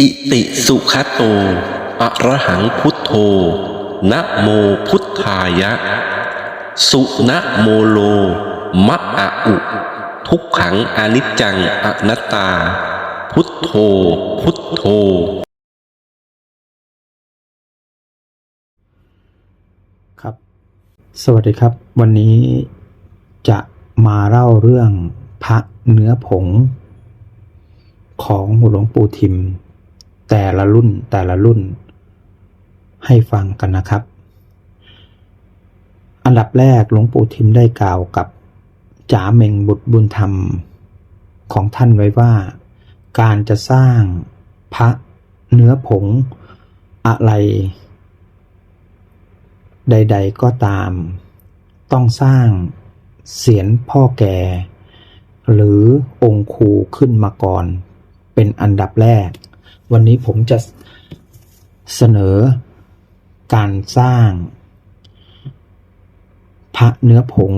อิติสุขโตอะระหังพุทโธนะโมพุทธายะ สุนะโมโล มะอะอุ ทุกขังอนิจจังอนัตตา พุทโธ พุทโธ ครับ สวัสดีครับ วันนี้จะมาเล่าเรื่องพระเนื้อผง ของหลวงปู่ทิม แต่ละรุ่นแต่ละรุ่น ให้ฟังกันนะครับ อันดับแรกหลวงปู่ทิมได้กล่าวกับจ๋าเมงบุตรบุญธรรม ของท่านไว้ว่า การจะสร้างพระเนื้อผงอะไร ใด ๆ ก็ตาม ต้องสร้างเสียนพ่อแก่ หรือองค์ครูขึ้นมาก่อน เป็นอันดับแรก วันนี้ผมจะเสนอการสร้าง พระเนื้อผง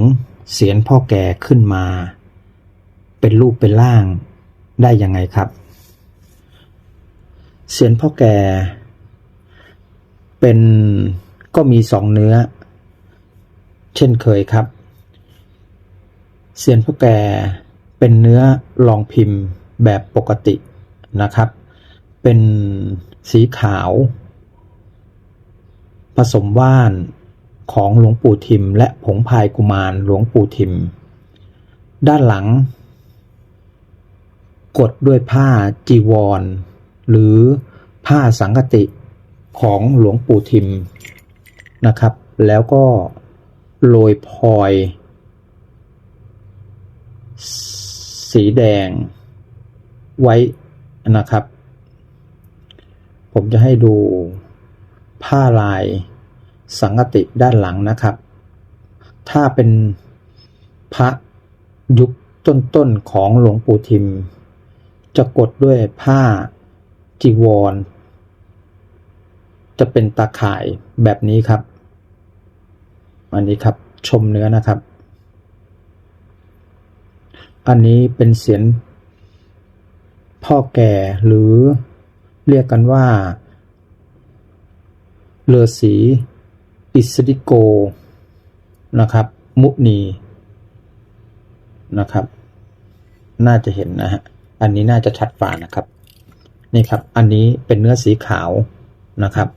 เสียนพ่อแก่ขึ้นมา เป็นรูปเป็นร่างได้ยังไงครับ เสียนพ่อแก่ เป็นก็มีสองเนื้อ เช่นเคยครับ เสียนพ่อแก่เป็นเนื้อรองพิมพ์แบบปกตินะครับ เป็นสีขาว ผสมว่านของหลวงปู่ทิม และผงพายกุมารหลวงปู่ทิม ด้านหลัง กดด้วยผ้าจีวร หรือผ้าสังกติของหลวงปู่ทิมนะครับ แล้วก็โรยพลอย สีแดงไว้นะครับ ผมจะให้ดูผ้าลายสังกติด้านหลังนะครับ ถ้าเป็นพระยุคต้นๆของหลวงปู่ทิม จะกดด้วยผ้าจีวร จะเป็นตาข่ายแบบนี้ครับ อันนี้ครับชมเนื้อนะครับ อันนี้เป็นเสียงพ่อแก่หรือ เรียกกันว่าเรือสีอิสริโกนะครับ มุนีนะครับ น่าจะเห็นนะฮะ อันนี้น่าจะชัดฝ่านะครับ นี่ครับ อันนี้เป็นเนื้อสีขาวนะครับ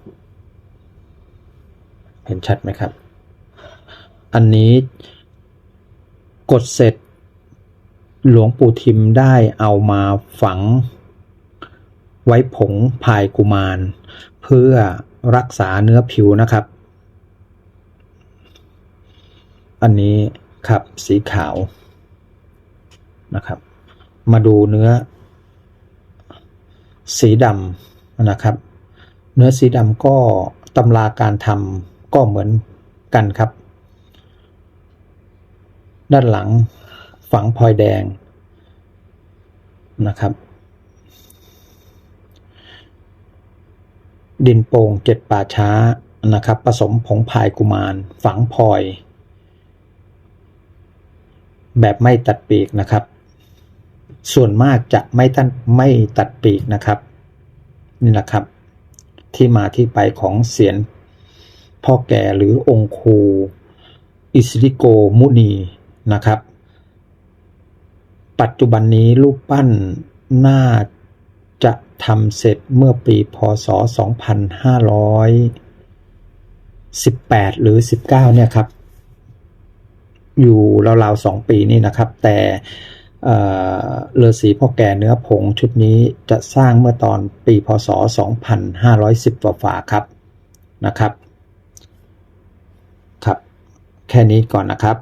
เห็นชัดไหมครับ อันนี้กดเสร็จหลวงปู่ทิมได้เอามาฝัง ไว้ผงพายกุมาร เพื่อรักษาเนื้อผิวนะครับ อันนี้ครับสีขาวนะครับ มาดูเนื้อ สีดำนะครับ เนื้อสีดำก็ตำราการทำก็เหมือนกันครับ ด้านหลังฝังพลอยแดงนะครับ ดินโป่งเจ็ดป่าช้านะครับผสมผงพายกุมาร ฝังพลอย แบบไม่ตัดปีกนะครับ ส่วนมากจะไม่ตัดไม่ตัดปีกนะครับ นี่แหละครับ ที่มาที่ไปของเสียนพ่อแก่หรือองค์ครูอิสริโกมุนีนะครับ ปัจจุบันนี้รูปปั้นน่า จะทำเสร็จเมื่อปีพศ 2518 หรือ 19 เนี่ยครับ อยู่ราวๆสองปีนี่นะครับ แต่เอ่อเรือสีพ่อแก่เนื้อผงชุดนี้จะสร้างเมื่อตอนปีพศ 2510กว่าฝาครับนะครับ ครับ แค่นี้ก่อนนะครับ